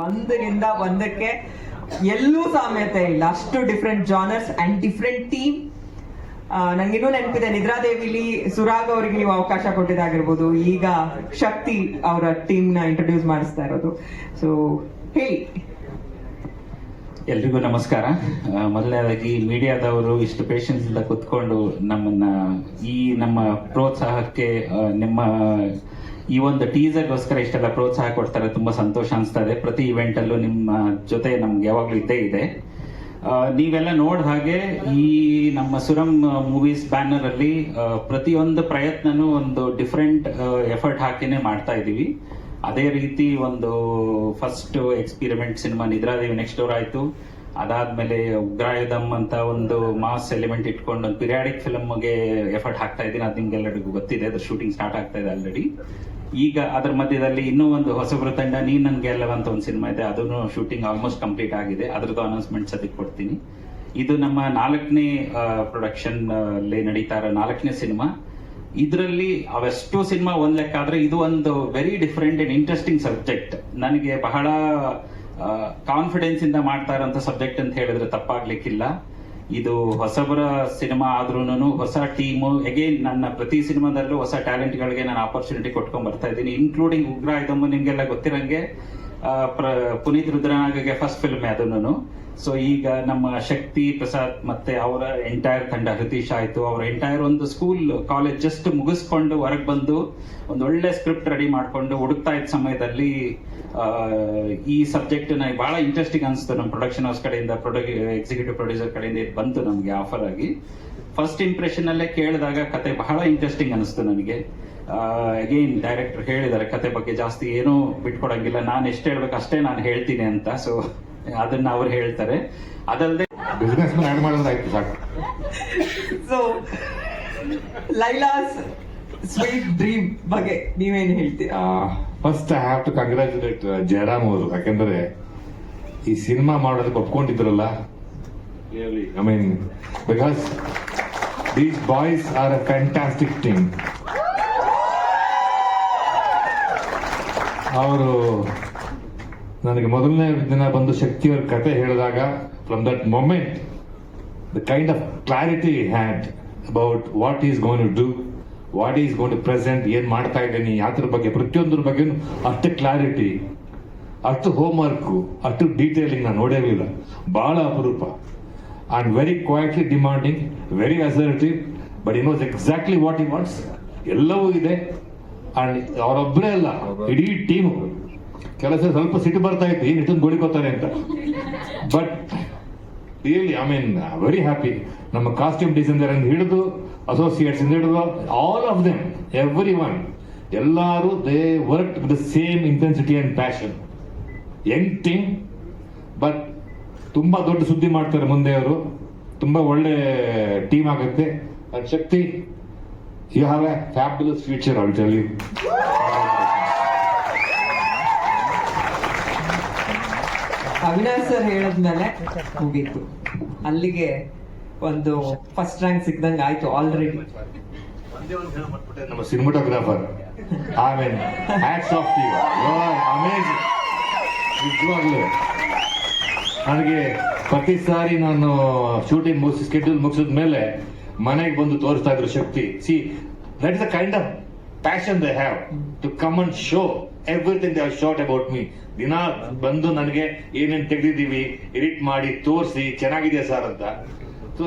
ಒಂದರಿಂದ ಒಂದಕ್ಕೆ ಎಲ್ಲೂ ಸಾಮ್ಯತೆ ಇಲ್ಲ. ಅಷ್ಟು different genres and different team ನಂಗಿನ್ನೂ ನೆನಪಿದೆ ನಿದ್ರಾದೇವಿಲಿ ಸುರಾಗ್ ಅವರಿಗೆ ನೀವು ಅವಕಾಶ ಕೊಟ್ಟಿದ್ದಾಗಿರ್ಬೋದು. ಈಗ ಶಕ್ತಿ ಅವರ ಟೀಮ್ನ ಇಂಟ್ರೊಡ್ಯೂಸ್ ಮಾಡಿಸ್ತಾ ಇರೋದು. ಸೊ ಹೇಳಿ. ಎಲ್ರಿಗೂ ನಮಸ್ಕಾರ. ಮೊದಲನೇದಾಗಿ ಮೀಡಿಯಾದವರು ಇಷ್ಟು ಪೇಷನ್ಸ್ ಇಂದ ಕುತ್ಕೊಂಡು ನಮ್ಮನ್ನ ಈ ನಮ್ಮ ಪ್ರೋತ್ಸಾಹಕ್ಕೆ ನಿಮ್ಮ ಈ ಒಂದು ಟೀಸರ್ಗೋಸ್ಕರ ಇಷ್ಟೆಲ್ಲ ಪ್ರೋತ್ಸಾಹ ಕೊಡ್ತಾರೆ, ತುಂಬಾ ಸಂತೋಷ ಅನಿಸ್ತದೆ. ಇದೆ ಪ್ರತಿ ಇವೆಂಟ್ ಅಲ್ಲೂ ನಿಮ್ಮ ಜೊತೆ ನಮ್ಗೆ ಯಾವಾಗ್ಲೂ ಇದ್ದೇ ಇದೆ. ನೀವೆಲ್ಲ ನೋಡ್ ಹಾಗೆ ಈ ನಮ್ಮ ಸುರಂ ಮೂವೀಸ್ ಬ್ಯಾನರ್ ಅಲ್ಲಿ ಪ್ರತಿಯೊಂದು ಪ್ರಯತ್ನನೂ ಒಂದು ಡಿಫ್ರೆಂಟ್ ಎಫರ್ಟ್ ಹಾಕಿನೇ ಮಾಡ್ತಾ ಇದೀವಿ. ಅದೇ ರೀತಿ ಒಂದು first experiment cinema Nidradevi next door ಆಯ್ತು. ಅದಾದ್ಮೇಲೆ ಉಗ್ರಾಯದಮ್ ಅಂತ ಒಂದು ಮಾಸ್ ಎಲಿಮೆಂಟ್ ಇಟ್ಕೊಂಡು ಒಂದು ಪಿರಿಯಾಡಿಕ್ ಫಿಲಮ್ಗೆ ಎಫರ್ಟ್ ಹಾಕ್ತಾ ಇದ್ದೀನಿ. ಅದು ನಿಮ್ಗೆಲ್ಲರಿಗೂ ಗೊತ್ತಿದೆ. ಅದ್ರ ಶೂಟಿಂಗ್ ಸ್ಟಾರ್ಟ್ ಆಗ್ತಾ ಇದೆ ಆಲ್ರೆಡಿ ಈಗ ಅದ್ರ ಮಧ್ಯದಲ್ಲಿ ಇನ್ನೂ ಒಂದು ಹೊಸಬ್ರ ತಂಡ ನೀ ನನ್ಗೆ ಅಂತ ಒಂದು ಸಿನಿಮಾ ಇದೆ. ಅದನ್ನು ಶೂಟಿಂಗ್ ಆಲ್ಮೋಸ್ಟ್ ಕಂಪ್ಲೀಟ್ ಆಗಿದೆ. ಅದ್ರದ್ದು ಅನೌನ್ಸ್ಮೆಂಟ್ಸ್ ಅದಕ್ಕೆ ಕೊಡ್ತೀನಿ. ಇದು ನಮ್ಮ ನಾಲ್ಕನೇ ಪ್ರೊಡಕ್ಷನ್ ಅಲ್ಲಿ ನಡೀತಾ ಇರೋ ನಾಲ್ಕನೇ ಸಿನಿಮಾ ಇದರಲ್ಲಿ ಅವೆಷ್ಟು ಸಿನಿಮಾ ಒಂದ್ ಲೆಕ್ಕ ಆದ್ರೆ ಇದು ಒಂದು very different and interesting subject ನನಗೆ ಬಹಳ ಕಾನ್ಫಿಡೆನ್ಸ್ ಇಂದ ಮಾಡ್ತಾ ಇರೋಂಥ ಸಬ್ಜೆಕ್ಟ್ ಅಂತ ಹೇಳಿದ್ರೆ ತಪ್ಪಾಗ್ಲಿಕ್ಕಿಲ್ಲ. ಇದು ಹೊಸಬರ ಸಿನಿಮಾ ಆದ್ರೂನು ಹೊಸ ಟೀಮು ಅಗೇನ್ ನನ್ನ ಪ್ರತಿ ಸಿನಿಮಾದಲ್ಲೂ ಹೊಸ ಟ್ಯಾಲೆಂಟ್ ಗಳಿಗೆ ನಾನು ಆಪರ್ಚುನಿಟಿ ಕೊಟ್ಕೊಂಡ್ ಬರ್ತಾ ಇದ್ದೀನಿ ಇನ್ಕ್ಲೂಡಿಂಗ್ ಉಗ್ರ ಇದಮ್ಮ ನಿಮ್ಗೆಲ್ಲ ಗೊತ್ತಿರಂಗೆ. ಪುನೀತ್ ರುದ್ರನಾಗಗೆ ಫಸ್ಟ್ ಫಿಲ್ಮ್ ಅದನ್ನು. ಸೊ ಈಗ ನಮ್ಮ ಶಕ್ತಿ ಪ್ರಸಾದ್ ಮತ್ತೆ ಅವರ ಎಂಟೈರ್ ತಂಡ ಹೃತೀಶ್ ಆಯ್ತು. ಅವರ ಎಂಟೈರ್ ಒಂದು ಸ್ಕೂಲ್ ಕಾಲೇಜ್ ಜಸ್ಟ್ ಮುಗಿಸ್ಕೊಂಡು ಹೊರಗೆ ಬಂದು ಒಂದು ಒಳ್ಳೆ ಸ್ಕ್ರಿಪ್ಟ್ ರೆಡಿ ಮಾಡ್ಕೊಂಡು ಹುಡುಕ್ತಾ ಇದ್ದ ಸಮಯದಲ್ಲಿ ಈ ಸಬ್ಜೆಕ್ಟ್ ನನಗೆ ಬಹಳ ಇಂಟ್ರೆಸ್ಟಿಂಗ್ ಅನಿಸ್ತು ನಮ್ಮ ಪ್ರೊಡಕ್ಷನ್ ಹೌಸ್ ಕಡೆಯಿಂದ ಎಕ್ಸಿಕ್ಯೂಟಿವ್ ಪ್ರೊಡ್ಯೂಸರ್ ಕಡೆಯಿಂದ ಇದು ಬಂತು ನಮಗೆ ಆಫರ್ ಆಗಿ. ಫಸ್ಟ್ ಇಂಪ್ರೆಷನ್ ಅಲ್ಲೇ ಕೇಳಿದಾಗ ಕತೆ ಬಹಳ ಇಂಟ್ರೆಸ್ಟಿಂಗ್ ಅನಿಸ್ತು ನನಗೆ. ಅಗೈನ್ ಡೈರೆಕ್ಟರ್ ಹೇಳಿದ್ದಾರೆ ಕತೆ ಬಗ್ಗೆ ಜಾಸ್ತಿ ಏನೂ ಬಿಟ್ಕೊಡಂಗಿಲ್ಲ. ನಾನು ಎಷ್ಟು ಹೇಳ್ಬೇಕು ಅಷ್ಟೇ ನಾನು ಹೇಳ್ತೀನಿ ಅಂತ ಸೊ ಅದನ್ನ ಅವ್ರು ಹೇಳ್ತಾರೆ. ಅದಲ್ಲದೆ business so Laila's sweet dream ಬಗ್ಗೆ ನೀವೇನು ಹೇಳ್ತೀರಾ first I have to congratulate Jayaram ಅವರು. ಯಾಕೆಂದ್ರೆ ಈ ಸಿನಿಮಾ ಮಾಡೋದಕ್ಕೆ ಒಪ್ಕೊಂಡಿದ್ರಲ್ಲ? I mean because these boys are a fantastic team ಅವರು ನನಗೆ ಮೊದಲನೇ ದಿನ ಬಂದು ಶಕ್ತಿಯವರ ಕತೆ ಹೇಳಿದಾಗ from that moment the kind of clarity had about what is gonna is do what is going to present ಏನ್ ಮಾಡ್ತಾ ಇದ್ದೀನಿ ಯಾತ್ರ ಬಗ್ಗೆ, ಪ್ರತಿಯೊಂದ್ರ ಬಗ್ಗೆ ಅಷ್ಟು ಕ್ಲಾರಿಟಿ ಅಷ್ಟು ಹೋಮ್ವರ್ಕು ಅಷ್ಟು ಡೀಟೇಲಿಂಗ್ ನಾನು ನೋಡಿರಲಿಲ್ಲ ಭಾಳ ಅಪರೂಪ. And very quietly demanding very assertive but he knows exactly what he wants ಎಲ್ಲವೂ ಇದೆ. ಅವರೊಬ್ಬರೇ ಅಲ್ಲ ಇಡೀ ಟೀಮು ಕೆಲಸ ಸ್ವಲ್ಪ ಸಿಟ್ಟು ಬರ್ತಾ ಇತ್ತು ಏನ್ ಇಟ್ಟು ಗೋಳಿಕೋತಾರೆ ಅಂತ. But really I mean very happy ನಮ್ಮ ಕಾಸ್ಟ್ಯೂಮ್ ಡಿಸೈನರ್ ಅಂತ ಹಿಡಿದು ಅಸೋಸಿಯೇಟ್ಸ್ ಹಿಡಿದು all of them every one ಎಲ್ಲರೂ they work with the same intensity and passion young team but ತುಂಬಾ ದೊಡ್ಡ ಸುದ್ದಿ ಮಾಡ್ತಾರೆ ಮುಂದೆ ಅವರು. ತುಂಬಾ ಒಳ್ಳೆ ಟೀಮ್ ಆಗುತ್ತೆ. Shakti you have a fabulous future I'll tell you. Avinash sir ಹೇಳಿದ್ಮೇಲೆ ಮುಗೀತು. ಅಲ್ಲಿಗೆ ಒಂದು ಫಸ್ಟ್ ರ್ಯಾಂಕ್ ಸಿಕ್ದಂಗೆ ಆಯ್ತು ಆಲ್ರೆಡಿ ನಮ್ಮ cinematographer I mean hats off you amazing ನಿಜವಾಗ್ಲೂ ನನಗೆ ಪ್ರತಿ ಸಾರಿ ನಾನು ಶೂಟಿಂಗ್ ಮುಗಿಸಿ ಸ್ಕೆಡ್ಯೂಲ್ ಮುಗಿಸಿದ ಮೇಲೆ ಮನೆಗೆ ಬಂದು ತೋರಿಸ್ತಾ ಇದ್ರು Shakti. See that is the kind of passion they have to come and show everything they short about me ದಿನ ಬಂದು ನನಗೆ ಏನೇನು ತೆಗೆದಿದ್ದೀವಿ ಎಡಿಟ್ ಮಾಡಿ, ತೋರಿಸಿ, ಚೆನ್ನಾಗಿದೆಯಾ ಸರ್ ಅಂತ. ಸೊ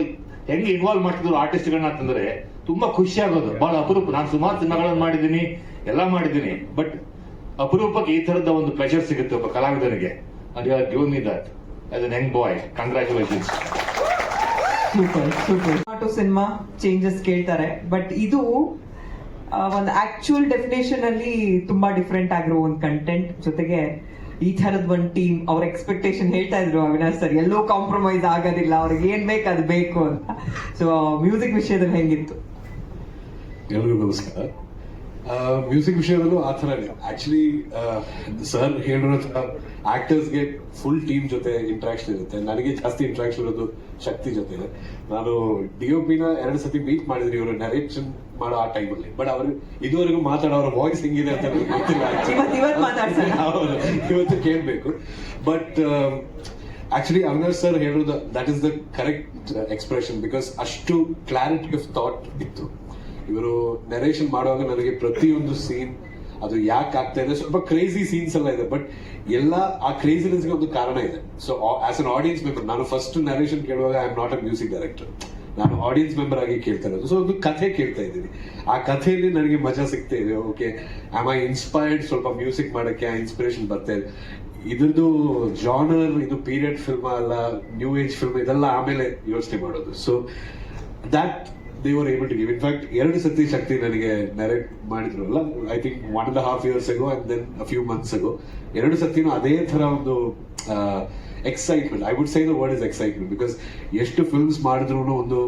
ಹೆಂಗೆ ಇನ್ವಾಲ್ವ್ ಮಾಡ್ತಿದ್ರು ಆರ್ಟಿಸ್ಟ್ಗಳನ್ನ ಅಂತಂದ್ರೆ ತುಂಬಾ ಖುಷಿ ಆಗೋದು. ಬಹಳ ಅಪರೂಪ. ನಾನು ಸುಮಾರು ಸಿನಿಮಾಗಳನ್ನು ಮಾಡಿದ್ದೀನಿ, ಎಲ್ಲ ಮಾಡಿದ್ದೀನಿ. ಬಟ್ ಅಪರೂಪಕ್ಕೆ ಈ ತರದ ಒಂದು ಪ್ರೆಷರ್ ಸಿಗುತ್ತೆ ಒಬ್ಬ ಕಲಾವಿದನಿಗೆ. And you are give me that as an young boy congratulations super super. To cinema changes ಕೇಳ್ತಾರೆ ಬಟ್ ಇದು ಒಂದು ಆಕ್ಚುಯಲ್ ಡೆಫಿನೇಷನ್ ಅಲ್ಲಿ ತುಂಬಾ ಡಿಫ್ರೆಂಟ್ ಆಗಿರೋ ಒಂದು ಕಂಟೆಂಟ್ ಜೊತೆಗೆ ಈ ತರದ್ ಒಂದು ಟೀಮ್ ಅವ್ರ ಎಕ್ಸ್ಪೆಕ್ಟೇಷನ್ ಹೇಳ್ತಾ ಇದ್ರು ಅವಿನಾಶ್ ಸರ್ ಎಲ್ಲೋ ಕಾಂಪ್ರಮೈಸ್ ಆಗೋದಿಲ್ಲ ಅವ್ರಿಗೆ ಏನ್ ಬೇಕು ಅದು ಬೇಕು ಅಂತ. ಸೊ ಮ್ಯೂಸಿಕ್ ವಿಷಯದಲ್ಲಿ ಹೆಂಗಿತ್ತು? ಎಲ್ರಿಗೂ ನಮಸ್ಕಾರ. ಮ್ಯೂಸಿಕ್ ವಿಷಯದಲ್ಲೂ ಆ ಥರನೇ ಆಕ್ಚುಲಿ ಸರ್ ಹೇಳಿರೋ ಆಕ್ಟರ್ಸ್ಗೆ ಫುಲ್ ಟೀಮ್ ಜೊತೆ ಇಂಟ್ರಾಕ್ಷನ್ ಇರುತ್ತೆ. ನನಗೆ ಜಾಸ್ತಿ ಇಂಟ್ರಾಕ್ಷನ್ ಇರೋದು ಶಕ್ತಿ ಜೊತೆ. ನಾನು ಡಿ ಒ ಪಿನ ಎರಡು ಸತಿ ಮೀಟ್ ಮಾಡಿದ್ರಿ ಇವರು ನರೇಷನ್ ಮಾಡೋ ಆ ಟೈಮಲ್ಲಿ ಬಟ್ ಅವರು ಇದುವರೆಗೂ ಮಾತಾಡೋ ಅವ್ರ ವಾಯ್ಸ್ ಹೆಂಗಿದೆ ಅಂತ ನನಗೆ ಗೊತ್ತಿಲ್ಲ ಇವತ್ತು ಕೇಳಬೇಕು. ಬಟ್ ಆಕ್ಚುಲಿ ಅವಿನಾಶ್ ಸರ್ ಹೇಳೋದು that is the correct expression because ಅಷ್ಟು ಕ್ಲಾರಿಟಿ ಆಫ್ ಥಾಟ್ ಇತ್ತು. ಇವರು ನರೇಷನ್ ಮಾಡುವಾಗ ನನಗೆ ಪ್ರತಿಯೊಂದು ಸೀನ್ ಅದು ಯಾಕೆ ಆಗ್ತಾ ಇದೆ, ಸ್ವಲ್ಪ ಕ್ರೇಜಿ ಸೀನ್ಸ್ ಎಲ್ಲ ಇದೆ ಬಟ್ ಎಲ್ಲ ಆ ಕ್ರೇಜಿನೆಸ್ಗೆ ಒಂದು ಕಾರಣ ಇದೆ. So as an audience member ನಾನು ಫಸ್ಟ್ ನರೇಷನ್ ಕೇಳುವಾಗ I am not a music director ನಾನು ಆಡಿಯನ್ಸ್ ಮೆಂಬರ್ ಆಗಿ ಕೇಳ್ತಾ ಇರೋದು. ಸೊ ಒಂದು ಕಥೆ ಕೇಳ್ತಾ ಇದ್ದೀನಿ. ಆ ಕಥೆಯಲ್ಲಿ ನನಗೆ ಮಜಾ ಸಿಗ್ತಾ ಇದೆ. ಓಕೆ ಆಮ್ ಐ ಇನ್ಸ್ಪೈರ್ಡ್ ಸ್ವಲ್ಪ ಮ್ಯೂಸಿಕ್ ಮಾಡೋಕ್ಕೆ ಆ ಇನ್ಸ್ಪಿರೇಷನ್ ಬರ್ತಾ ಇದೆ. ಇದ್ರದ್ದು ಜಾನರ್ ಇದು ಪೀರಿಯಡ್ ಫಿಲ್ಮ್ ಅಲ್ಲ ನ್ಯೂ ಏಜ್ ಫಿಲ್ಮ್ ಇದೆಲ್ಲ ಆಮೇಲೆ ಯೋಚನೆ ಮಾಡೋದು. So that they were able to give in fact ಎರಡು ಸತಿ ಶಕ್ತಿ ನನಗೆ ನರೇಟ್ ಮಾಡಿದ್ರಲ್ಲ I think one and half years ago and then a few months ago ಎರಡು ಸತಿನೂ ಅದೇ ಥರ ಒಂದು excitement I would say the word is excitement because ಎಷ್ಟು ಫಿಲ್ಮ್ಸ್ ಮಾಡಿದ್ರು ಒಂದು,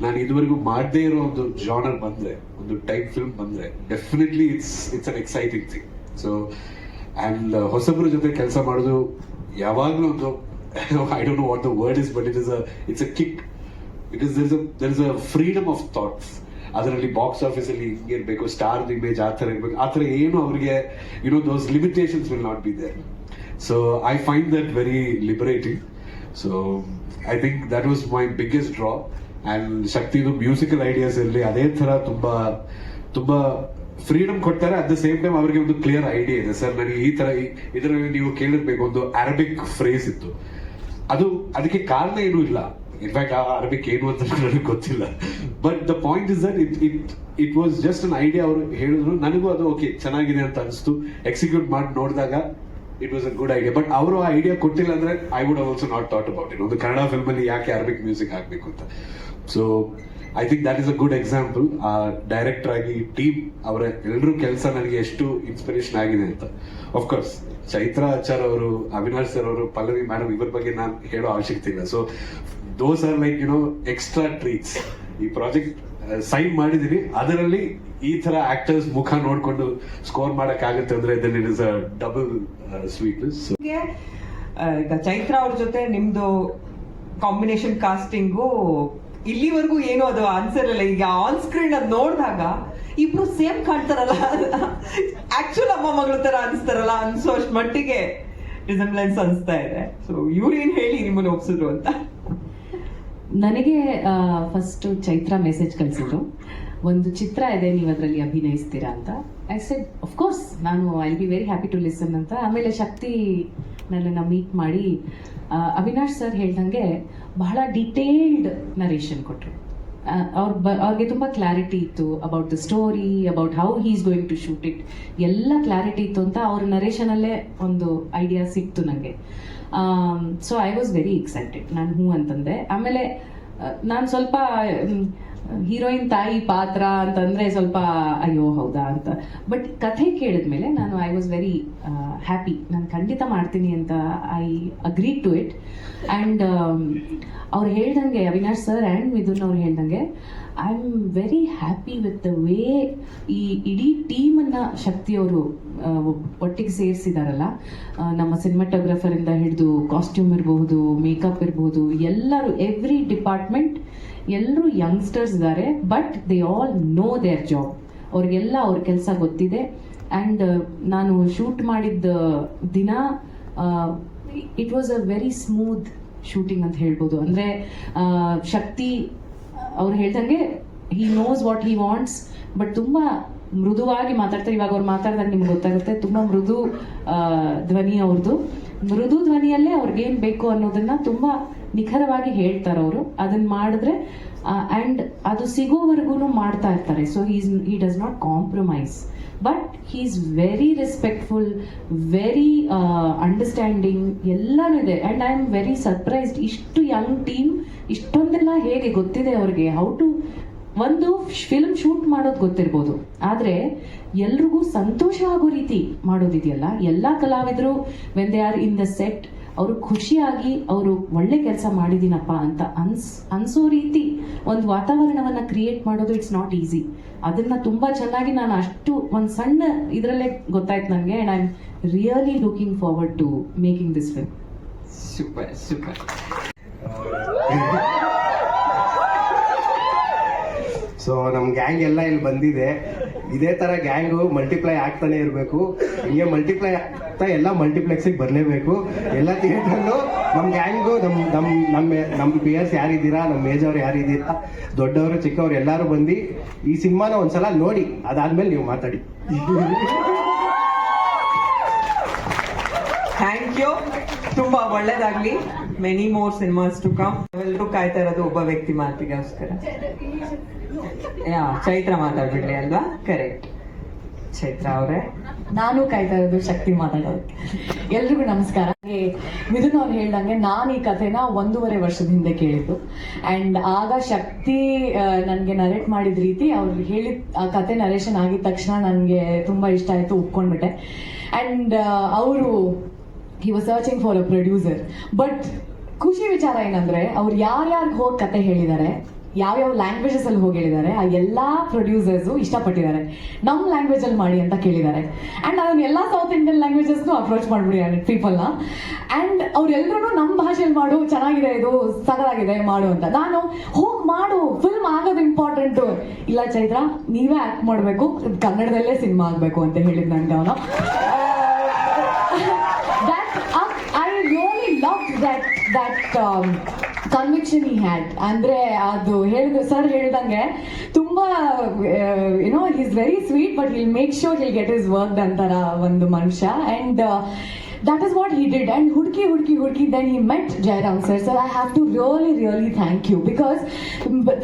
ನಾನು ಇದುವರೆಗೂ ಮಾಡದೇ ಇರೋ ಒಂದು ಜಾನರ್ ಬಂದ್ರೆ, ಒಂದು ಟೈಪ್ ಫಿಲ್ಮ್ ಬಂದ್ರೆ definitely it's it's an exciting thing so and ಹೊಸಬ್ರ ಜೊತೆ ಕೆಲಸ ಮಾಡೋದು ಯಾವಾಗಲೂ ಒಂದು I don't know what the word is but it is it's a kick there is there is a freedom of thoughts ಅದರಲ್ಲಿ box office ಅಲ್ಲಿ ಹಿಂಗೆ ಇರಬೇಕು star image ಆ ಥರ ಇರಬೇಕು. ಆ ಥರ ಏನು ಅವರಿಗೆ you know those limitations will not be there so I find that very liberating so I think that was my biggest draw and ಶಕ್ತಿದು musical ideas ಇರಲಿ ಅದೇ ಥರ ತುಂಬ ತುಂಬ ಫ್ರೀಡಮ್ ಕೊಡ್ತಾರೆ. ಅಟ್ ದ ಸೇಮ್ ಟೈಮ್ ಅವರಿಗೆ ಒಂದು ಕ್ಲಿಯರ್ ಐಡಿಯಾ ಇದೆ. Sir ನನಗೆ ಈ ಥರ ಇದರಲ್ಲಿ ನೀವು ಕೇಳಿರ್ಬೇಕು, ಒಂದು ಅರಬಿಕ್ ಫ್ರೇಸ್ ಇತ್ತು. ಅದು, ಅದಕ್ಕೆ ಕಾರಣ ಏನೂ ಇಲ್ಲ. ಇನ್ಫ್ಯಾಕ್ಟ್ ಆ ಅರಬಿಕ್ ಏನು ಅಂತ ನನಗೆ ಗೊತ್ತಿಲ್ಲ. But the point is that it it it was just an idea ಅವರು ಹೇಳಿದ್ರು. ನನಗೂ ಅದು ಓಕೆ ಚೆನ್ನಾಗಿದೆ ಅಂತ ಅನಿಸ್ತು. ಎಕ್ಸಿಕ್ಯೂಟ್ ಮಾಡಿ ನೋಡಿದಾಗ it was a good idea but ಅವರು ಆ ಐಡಿಯಾ ಕೊಟ್ಟಿಲ್ಲ ಅಂದ್ರೆ I would also not thought about it ಒಂದು ಕನ್ನಡ ಫಿಲ್ಮ್ ಅಲ್ಲಿ ಯಾಕೆ ಅರಬಿಕ್ ಮ್ಯೂಸಿಕ್ ಹಾಕ್ಬೇಕು ಅಂತ. So I think that is a good example ಆ ಡೈರೆಕ್ಟರ್ ಆಗಿ ಟೀಮ್ ಅವರ ಎಲ್ಲರೂ ಕೆಲಸ ನನಗೆ ಎಷ್ಟು ಇನ್ಸ್ಪಿರೇಷನ್ ಆಗಿದೆ ಅಂತ. ಕೋರ್ಸ್ ಚೈತ್ರಾ ಆಚಾರ್ ಅವರು, ಅವಿನಾಶ್ ಸರ್ ಅವರು, ಪಲ್ಲವಿ ಮೇಡಮ್ ಇವ್ರ ಬಗ್ಗೆ ನಾನು ಹೇಳೋ ಅವಶ್ಯಕತೆ ಇಲ್ಲ. So those are like you know extra treats ಈ ಪ್ರಾಜೆಕ್ಟ್ ಸೈನ್ ಮಾಡಿದೀನಿ ಅದರಲ್ಲಿ ಈ ತರ ಆಕ್ಟರ್ಸ್ ಮುಖ ನೋಡ್ಕೊಂಡು ಸ್ಕೋರ್ ಮಾಡಕ್ ಆಗುತ್ತೆ ಅಂದ್ರೆ then it is a double ಈಗ ಚೈತ್ರ ಅವ್ರ ಜೊತೆ ನಿಮ್ದು ಕಾಂಬಿನೇಷನ್ ಕಾಸ್ಟಿಂಗು ಇಲ್ಲಿವರೆಗೂ ಏನು ಅದು ಆನ್ಸರ್ ಇಲ್ಲ. ಈಗ ಆನ್ ಸ್ಕ್ರೀನ್ ಅದ್ ನೋಡಿದಾಗ ಇಬ್ರು ಸೇಮ್ ಕಾಣ್ತಾರಲ್ಲ. ಆಕ್ಚುಲ್ ಅಮ್ಮ ಮಗಳ ತರ ಅನ್ಸ್ತಾರಲ್ಲ, ಅನ್ಸೋ ಅಷ್ಟು ಮಟ್ಟಿಗೆ ರಿಸೆಂಬ್ಲೆನ್ಸ್ ಅನ್ಸ್ತಾ ಇದೆ. ಸೊ ಇವ್ರೇನ್ ಹೇಳಿ ನಿಮ್ಮನ್ನು ಒಪ್ಸಿದ್ರು ಅಂತ? ನನಗೆ ಫಸ್ಟ್ ಚೈತ್ರ ಮೆಸೇಜ್ ಕಳಿಸಿದ್ರು. ಒಂದು ಚಿತ್ರ ಇದೆ ನೀವು ಅದರಲ್ಲಿ ಅಭಿನಯಿಸ್ತೀರಾ ಅಂತ. ಐ ಸೆಡ್ ಕೋರ್ಸ್ ನಾನು I be very happy to listen ಅಂತ. ಆಮೇಲೆ ಶಕ್ತಿ ನನ್ನನ್ನು ಮೀಟ್ ಮಾಡಿ ಅವಿನಾಶ್ ಸರ್ ಹೇಳ್ದಂಗೆ ಬಹಳ ಡಿಟೇಲ್ಡ್ ನರೇಷನ್ ಕೊಟ್ಟರು ಅವ್ರ ಅವ್ರಿಗೆ ತುಂಬ ಕ್ಲಾರಿಟಿ ಇತ್ತು about the story about how he is going to shoot it ಎಲ್ಲ ಕ್ಲಾರಿಟಿ ಇತ್ತು ಅಂತ ಅವ್ರ ನರೇಷನಲ್ಲೇ ಒಂದು ಐಡಿಯಾ ಸಿಕ್ತು ನನಗೆ so I was very excited ನಾನು ಹ್ಞೂ ಅಂತಂದೆ. ಆಮೇಲೆ ನಾನು ಸ್ವಲ್ಪ ಹೀರೋಯಿನ್ ತಾಯಿ ಪಾತ್ರ ಅಂತಂದ್ರೆ ಸ್ವಲ್ಪ, ಅಯ್ಯೋ, ಹೌದಾ ಅಂತ. ಬಟ್ ಕಥೆ ಕೇಳಿದ್ಮೇಲೆ ನಾನು ಐ ವಾಸ್ ವೆರಿ ಹ್ಯಾಪಿ ನಾನು ಖಂಡಿತ ಮಾಡ್ತೀನಿ ಅಂತ I agree to it and ಅವ್ರು ಹೇಳ್ದಂಗೆ, ಅವಿನಾಶ್ ಸರ್ ಆ್ಯಂಡ್ ಮಿಥುನ್ ಅವ್ರು ಹೇಳ್ದಂಗೆ I am very happy with the way ಈ ಇಡೀ ಟೀಮನ್ನು ಶಕ್ತಿಯವರು ಒಟ್ಟಿಗೆ ಸೇರಿಸಿದಾರಲ್ಲ. ನಮ್ಮ ಸಿನಿಮಾಟೋಗ್ರಫರಿಂದ ಹಿಡಿದು ಕಾಸ್ಟ್ಯೂಮ್ ಇರಬಹುದು ಮೇಕಪ್ ಇರಬಹುದು, ಎಲ್ಲರೂ ಎವ್ರಿ ಡಿಪಾರ್ಟ್ಮೆಂಟ್ ಎಲ್ಲರೂ ಯಂಗ್ಸ್ಟರ್ಸ್ ಇದ್ದಾರೆ but they all know their job ಅವ್ರಿಗೆಲ್ಲ ಅವ್ರ ಕೆಲಸ ಗೊತ್ತಿದೆ. ಆ್ಯಂಡ್ ನಾನು ಶೂಟ್ ಮಾಡಿದ್ದ ದಿನ it was a very smooth shooting ಅಂತ ಹೇಳ್ಬೋದು. ಅಂದರೆ ಶಕ್ತಿ, ಅವ್ರು ಹೇಳ್ದಂಗೆ he knows what he wants but ತುಂಬ ಮೃದುವಾಗಿ ಮಾತಾಡ್ತಾರೆ. ಇವಾಗ ಅವ್ರು ಮಾತಾಡಿದಾಗ ನಿಮ್ಗೆ ಗೊತ್ತಾಗುತ್ತೆ, ತುಂಬ ಮೃದು ಧ್ವನಿ ಅವ್ರದ್ದು ಮೃದು ಧ್ವನಿಯಲ್ಲೇ ಅವ್ರಿಗೇನು ಬೇಕು ಅನ್ನೋದನ್ನ ತುಂಬ ನಿಖರವಾಗಿ ಹೇಳ್ತಾರೆ ಅವರು. ಅದನ್ನ ಮಾಡಿದ್ರೆ ಆ್ಯಂಡ್ ಅದು ಸಿಗೋವರೆಗೂ ಮಾಡ್ತಾ ಇರ್ತಾರೆ. So is he does not compromise but he is very respectful very understanding ಎಲ್ಲಾನು ಇದೆ. And I am very surprised ಇಷ್ಟು ಯಂಗ್ ಟೀಮ್ ಇಷ್ಟೊಂದೆಲ್ಲ ಹೇಗೆ ಗೊತ್ತಿದೆ ಅವ್ರಿಗೆ? ಹೌ ಟು ಒಂದು ಫಿಲ್ಮ್ ಶೂಟ್ ಮಾಡೋದು ಗೊತ್ತಿರ್ಬೋದು. ಆದರೆ, ಎಲ್ರಿಗೂ ಸಂತೋಷ ಆಗೋ ರೀತಿ ಮಾಡೋದಿದೆಯಲ್ಲ? ಎಲ್ಲ ಕಲಾವಿದರು when they are in the set ಅವರು ಖುಷಿಯಾಗಿ ಅವರು ಒಳ್ಳೆ ಕೆಲಸ ಮಾಡಿದ್ದೀನಪ್ಪ ಅಂತ ಅನ್ಸ್ ಅನ್ಸೋ ರೀತಿ ಒಂದು ವಾತಾವರಣವನ್ನ ಕ್ರಿಯೇಟ್ ಮಾಡೋದು ಇಟ್ಸ್ ನಾಟ್ ಈಸಿ ಅದನ್ನ ತುಂಬಾ ಚೆನ್ನಾಗಿ ನಾನು ಅಷ್ಟು ಒಂದು ಸಣ್ಣ ಇದರಲ್ಲೇ ಗೊತ್ತಾಯ್ತು ನನಗೆ and I am really looking forward to making this film super super so ನಮ್ಮ ಗ್ಯಾಂಗ್ ಎಲ್ಲ ಇಲ್ಲಿ ಬಂದಿದೆ. ಇದೇ ತರ ಗ್ಯಾಂಗು ಮಲ್ಟಿಪ್ಲೈ ಆಗ್ತಾನೆ ಇರಬೇಕು. ಹಿಂಗೆ ಮಲ್ಟಿಪ್ಲೈ ಆಗ್ತಾ ಎಲ್ಲ ಮಲ್ಟಿಪ್ಲೆಕ್ಸಿಗೆ ಬರಲೇಬೇಕು. ಎಲ್ಲ ಥಿಯೇಟ್ರಲ್ಲೂ ನಮ್ಮ ಗ್ಯಾಂಗು ನಮ್ಮ ನಮ್ಮ ನಮ್ಮ ನಮ್ಮ ಪಿಯರ್ಸ್ ಯಾರಿದ್ದೀರಾ ನಮ್ಮ ಮೇಜವ್ರು ಅವ್ರು ಯಾರಿದ್ದೀರಾ ದೊಡ್ಡವರು ಚಿಕ್ಕವರು ಎಲ್ಲರೂ ಬಂದು ಈ ಸಿನಿಮಾನ ಒಂದ್ಸಲ ನೋಡಿ. ಅದಾದ್ಮೇಲೆ ನೀವು ಮಾತಾಡಿ. ಥ್ಯಾಂಕ್ ಯು ತುಂಬಾ ಒಳ್ಳೇದಾಗ್ಲಿ. Many more cinemas to come ನಾವೆಲ್ಲರೂ ಕಾಯ್ತಾ ಇರೋದು ಒಬ್ಬ ವ್ಯಕ್ತಿ ಮಾತಿಗೋಸ್ಕರ. ಯಾ ಚೈತ್ರ ಮಾತಾಡ್ಬಿಡ್ಲಿ ಅಲ್ವಾ? ಕರೆಕ್ಟ್ ಚೈತ್ರ ಅವರೇ. ನಾನು ಕಾಯ್ತಾ ಇರೋದು ಶಕ್ತಿ ಮಾತಾಡೋದಕ್ಕೆ ಎಲ್ರಿಗೂ ನಮಸ್ಕಾರ. ಮಿಥುನ್ ಅವ್ರು ಹೇಳ್ದಂಗೆ ನಾನು ಈ ಕಥೆನ ಒಂದೂವರೆ ವರ್ಷದ ಹಿಂದೆ ಕೇಳಿದ್ದು. ಅಂಡ್ ಆಗ ಶಕ್ತಿ ನನಗೆ ನರೇಟ್ ಮಾಡಿದ ರೀತಿ ಅವ್ರು ಹೇಳಿದ, ಆ ಕತೆ ನರೇಷನ್ ಆಗಿದ ತಕ್ಷಣ ನನಗೆ ತುಂಬಾ ಇಷ್ಟ ಆಯ್ತು ಒಪ್ಕೊಂಡ್ಬಿಟ್ಟೆ ಅಂಡ್ ಅವರು he was searching for a producer but ಖುಷಿ ವಿಚಾರ ಏನಂದ್ರೆ ಅವ್ರು ಯಾರ್ಯಾರಿಗೆ ಹೋಗಿ ಕತೆ ಹೇಳಿದ್ದಾರೆ ಯಾವ್ಯಾವ ಲ್ಯಾಂಗ್ವೇಜಸ್ ಅಲ್ಲಿ ಹೋಗಿ ಹೇಳಿದ್ದಾರೆ ಆ ಎಲ್ಲಾ ಪ್ರೊಡ್ಯೂಸರ್ಸ್ ಇಷ್ಟಪಟ್ಟಿದ್ದಾರೆ. ನಮ್ಮ ಲ್ಯಾಂಗ್ವೇಜ್ ಅಲ್ಲಿ ಮಾಡಿ ಅಂತ ಕೇಳಿದ್ದಾರೆ. ಅಂಡ್ ಅದನ್ನ ಎಲ್ಲಾ ಸೌತ್ ಇಂಡಿಯನ್ ಲ್ಯಾಂಗ್ವೇಜಸ್ಗೂ ಅಪ್ರೋಚ್ ಮಾಡ್ಬಿಡಿ ಪೀಪಲ್ನ. ಅಂಡ್ ಅವ್ರೆಲ್ಲರೂ ನಮ್ಮ ಭಾಷೆಯಲ್ಲಿ ಮಾಡು, ಚೆನ್ನಾಗಿದೆ ಇದು ಸಗದಾಗಿದೆ ಮಾಡು ಅಂತ. ನಾನು ಹೋಗ್ ಮಾಡು ಫಿಲ್ಮ್ ಆಗೋದು ಇಂಪಾರ್ಟೆಂಟ್ ಇಲ್ಲ ಚೈತ್ರ, ನೀವೇ ಆಕ್ಟ್ ಮಾಡಬೇಕು, ಕನ್ನಡದಲ್ಲೇ ಸಿನಿಮಾ ಆಗಬೇಕು ಅಂತ ಹೇಳಿದ್ ನನಗೆ ಅವನು that I really love that that that he had ಅಂದ್ರೆ ಅದು ಹೇಳಿದ್ರು ಸರ್ ಹೇಳ್ದಂಗೆ ತುಂಬಾ you know is very sweet but he'll make sure he'll get his work ಅಂತಾರ ಒಂದು ಮನುಷ್ಯ. And that is what he did and ಹುಡುಕಿ ಹುಡುಕಿ ಹುಡುಕಿ then he met Jayaram sir sir I have to really really thank you because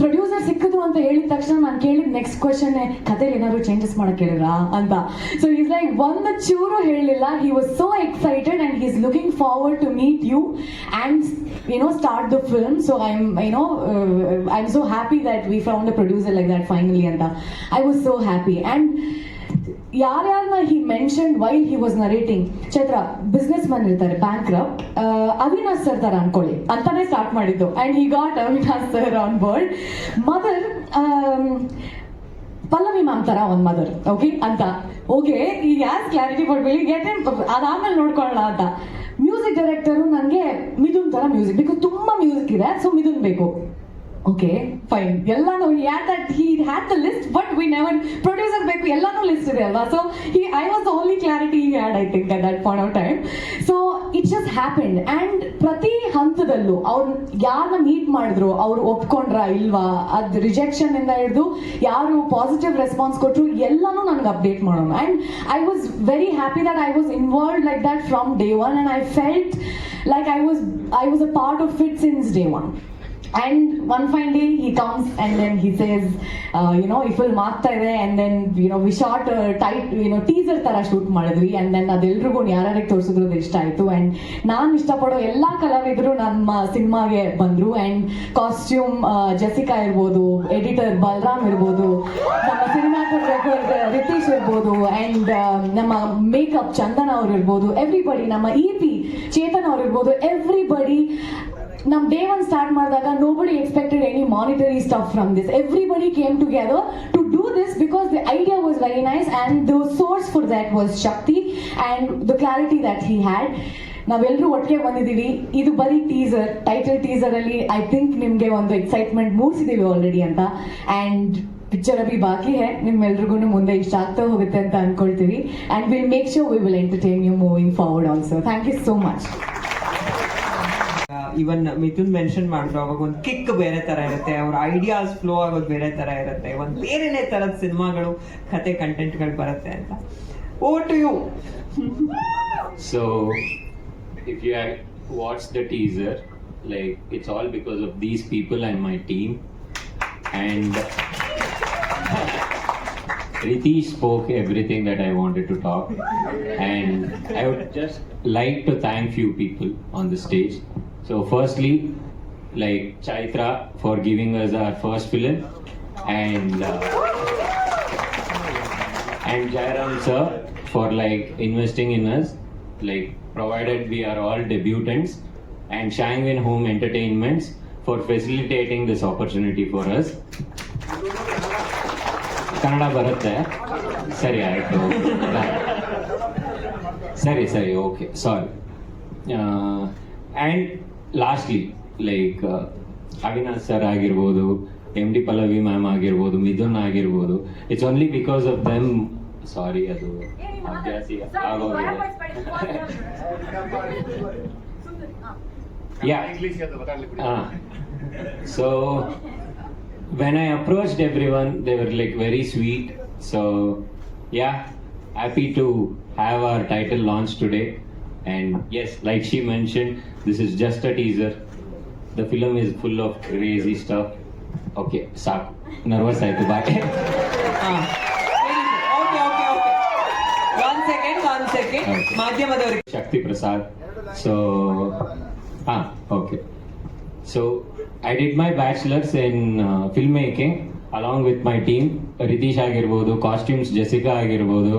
producer ಸಿಕ್ಕಿದ್ರು ಅಂತ ಹೇಳಿದ ತಕ್ಷಣ ನಾನು ಕೇಳಿದ ನೆಕ್ಸ್ಟ್ ಕ್ವಶನ್ ಕಥೆಲಿ ಏನಾದ್ರು ಚೇಂಜಸ್ ಮಾಡಕ್ಕೆ ಹೇಳಿರಾ ಅಂತ. ಸೊ ಈಸ್ ಲೈಕ್ ಒಂದು ಚೂರು ಹೇಳಲಿಲ್ಲ he was so excited and he is looking forward to meet you and you know start the film so I am you know I am so happy that we found a producer like that finally ಅಂತ was so happy and ಯಾರ್ಯಾರನ್ನ he mention while he was narrating Chaitra businessman ಇರ್ತಾರೆ bank Avinash sir ತರ ಅನ್ಕೊಳ್ಳಿ ಅಂತಾನೆ start ಮಾಡಿದ್ದು and he got Avinash sir on board mother Pallavi ma'am ತರ ಒಂದ್ mother okay ಅಂತ okay ಈಗ ಯಾಸ್ ಕ್ಲಾರಿಟಿ ಕೊಡ್ಬೇಡಿ ಗೆಟ್ ಅದಾದ್ಮೇಲೆ ನೋಡ್ಕೊಳ್ಳೋಣ ಅಂತ. ಮ್ಯೂಸಿಕ್ ಡೈರೆಕ್ಟರು ನನಗೆ ಮಿದುನ್ ಥರ ಮ್ಯೂಸಿಕ್ ಬಿಕಾಸ್ ತುಂಬ ಮ್ಯೂಸಿಕ್ ಇದೆ ಸೊ ಮಿದುನ್ ಬೇಕು. ಓಕೆ ಫೈನ್ ಎಲ್ಲಾನು he had the list but we never producer ಬೇಕು, ಎಲ್ಲಾನು ಲಿಸ್ಟ್ ಇದೆ ಅಲ್ವಾ? So he I was only clarity he had I think at that point of time so it just happened and ಪ್ರತಿ ಹಂತದಲ್ಲೂ ಅವ್ರು ಯಾರನ್ನ meet ಮಾಡಿದ್ರು, ಅವ್ರು ಒಪ್ಕೊಂಡ್ರ ಇಲ್ವಾ? ಅದು ರಿಜೆಕ್ಷನ್ ಇಂದ ಹಿಡಿದು ಯಾರು ಪಾಸಿಟಿವ್ ರೆಸ್ಪಾನ್ಸ್ ಕೊಟ್ಟರು ಎಲ್ಲಾನು ನನಗೆ ಅಪ್ಡೇಟ್ ಮಾಡೋಣ. And I was very happy that I was involve like that from day one and I felt like I was I was a part of it since day one and one fine day he comes and then he says uh, you know film ಆಗ್ತಾ ಇದೆ. And then you know we shot a tight you know teaser ತರ shoot ಮಾಡಿದ್ವಿ. And then ಅದೆಲ್ರಿಗೂ ಯಾರ್ಯಾರಿಗೆ ತೋರಿಸಿದ್ರು ಅದು ಇಷ್ಟ ಆಯ್ತು. ಆ್ಯಂಡ್ ನಾನು ಇಷ್ಟಪಡೋ ಎಲ್ಲಾ ಕಲಾವಿದರು ನಮ್ಮ ಸಿನಿಮಾಗೆ ಬಂದ್ರು. ಆ್ಯಂಡ್ ಕಾಸ್ಟ್ಯೂಮ್ ಜೆಸಿಕಾ ಇರ್ಬೋದು ಎಡಿಟರ್ ಬಲರಾಮ್ ಇರ್ಬೋದು ನಮ್ಮ ಸಿನಿಮಾಟೋಗ್ರಾಫರ್ ರಿತೀಶ್ ಇರ್ಬೋದು ಅಂಡ್ ನಮ್ಮ ಮೇಕಪ್ ಚಂದನ ಅವ್ರು ಇರ್ಬೋದು ಎವ್ರಿಬಡಿ ನಮ್ಮ ಇ ಪಿ ಚೇತನ್ ಅವ್ರು ಇರ್ಬೋದು ಎವ್ರಿಬಡಿ ನಮ್ ಡೇ ಒನ್ ಸ್ಟಾರ್ಟ್ ಮಾಡಿದಾಗ nobody expected any monetary stuff from this everybody came together to do this because the idea was very nice and the source for that was Shakti and the clarity that he had ನಾವೆಲ್ಲರೂ ಒಟ್ಟಿಗೆ ಬಂದಿದ್ದೀವಿ. ಇದು ಬರೀ teaser title teaser ಅಲ್ಲಿ I think ನಿಮ್ಗೆ ಒಂದು excitement ಮೂಡಿಸಿದೀವಿ already ಅಂತ. ಅಂಡ್ ಪಿಕ್ಚರ್ ಅಭಿ ಬಾಕಿ ಹೇ. ನಿಮ್ಮೆಲ್ರಿಗೂ ಮುಂದೆ ಇಷ್ಟ ಆಗ್ತಾ ಹೋಗುತ್ತೆ ಅಂತ ಅನ್ಕೊಳ್ತೀವಿ. And will make sure we will entertain you moving forward also thank you so much even Mithun mention ಮಾಡಿದ್ರು ಅವಾಗ ಒಂದು ಕಿಕ್ ಬೇರೆ ತರ ಇರುತ್ತೆ ಅವ್ರ ಐಡಿಯಾಸ್ ಫ್ಲೋ ಆಗೋದು ಬೇರೆ ತರ ಇರುತ್ತೆ ಒಂದ್ ಬೇರೆನೆ ತರದ ಸಿನಿಮಾಗಳು ಕತೆ ಕಂಟೆಂಟ್ಗಳು ಬರುತ್ತೆ ಅಂತ ಓ to you So, if you have watched the teaser, like it's all because of these people and my team. And Ritesh spoke everything that I wanted to talk. And I would just like to thank few people on the stage. So, firstly, like Chaitra for giving us our first film, and uh, and Jairam sir for like investing in us like provided we are all debutants and Shangwin Home Entertainments for facilitating this opportunity for us. Kannada ಬರುತ್ತೆ ಸರಿ ಆಯಿತು ಸರಿ ಸರಿ okay sorry and lastly like Avinash sir ಆಗಿರ್ಬೋದು M D Pallavi ma'am ಆಗಿರ್ಬೋದು ಮಿಥುನ್ ಆಗಿರ್ಬೋದು it's only because of them sorry ಅದು so when I approach every one they were like very sweet so yeah happy to have our title launch today And yes, like she mentioned, this is just a teaser. The film is full of crazy stuff. Okay, sak Nervous ಆಯ್ತು to okay okay okay. ಮಾಧ್ಯಮದವರಿಗೆ Shakti Prasad. So, ah, okay. So, I did my bachelor's in film filmmaking along with my team. Ritish ಆಗಿರ್ಬೋದು costumes Jessica ಆಗಿರ್ಬೋದು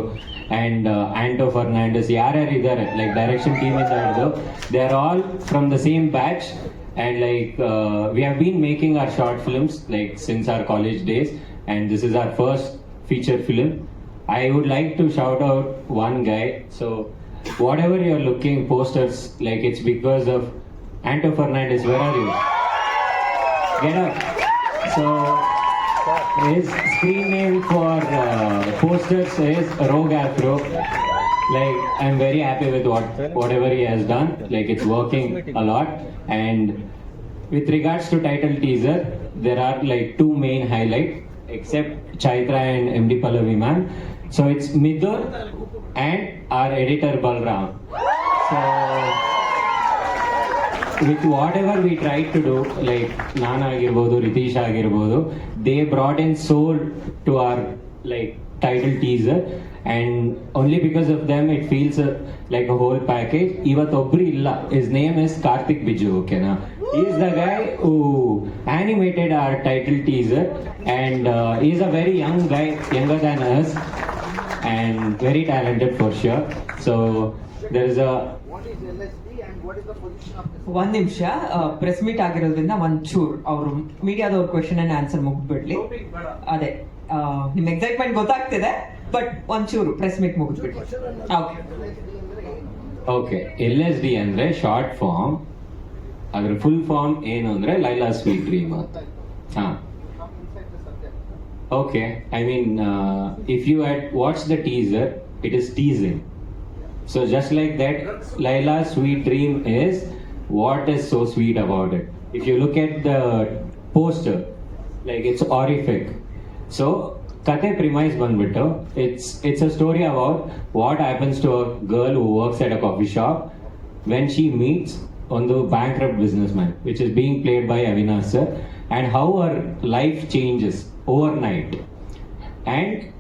and Anto Fernandes ಯಾರ್ಯಾರು ಇದ್ದಾರೆ like direction team ಇಂದ ಹಿಡಿದು they are all from the same batch and like we have been making our short films like since our college days and this is our first feature film. I would like to shout out one guy. So, whatever you're looking posters, like it's because of Anto Fernandez. Where are you? Get up. So, his screen name for uh, posters is Rogue Afro. Like, I'm very happy with what whatever he has done. Like, it's working a lot. And with regards to title teaser, there are like two main highlights, except Chaitra and MD Pallavi man. So it's Midhun and our editor Balram. So with whatever we tried to do, like Nana ಆಗಿರ್ಬೋದು ರಿತೀಶ್ ಆಗಿರ್ಬೋದು brought in soul to our like title teaser and only because of them it feels uh, like a whole package ಇವತ್ತೊಬ್ರು ಇಲ್ಲ his name is Karthik Biju ಓಕೆನಾ guy who animated our title teaser and uh, he is a very young guy younger than us and very talented for sure so there is a ಒಂದ್ ನಿಮಿಷ press meet ಆಗಿರೋದ್ರಿಂದ ಒಂಚೂರ್ ಅವರು ಮೀಡಿಯಾದವ್ರ question and answer ಮುಗಿದ್ಬಿಡ್ಲಿ. ಅದೇ ನಿಮ್ excitement ಗೊತ್ತಾಗ್ತಿದೆ ಬಟ್ ಒಂಚೂರು ಪ್ರೆಸ್ ಮೀಟ್ ಮುಗಿದ್ಬಿಡ್ಲಿ. ಓಕೆ ಎಲ್ ಎಸ್ ಡಿ ಅಂದ್ರೆ ಶಾರ್ಟ್ ಫಾರ್ಮ್ ಅದ್ರ ಫುಲ್ ಫಾರ್ಮ್ ಏನು ಅಂದ್ರೆ ಲೈಲಾ ಸ್ವೀಟ್ ಡ್ರೀಮ್ ಅಂತ. ಹಾ. Okay I mean if you had what's the teaser it is teasing So just like that, Laila's sweet dream is what is so sweet about it. If you look at the poster, like it's horrific. So கதை premise வந்துட்டு it's it's a story about what happens to a girl who works at a coffee shop when she meets on the bankrupt businessman which is being played by Avinash sir and how her life changes overnight and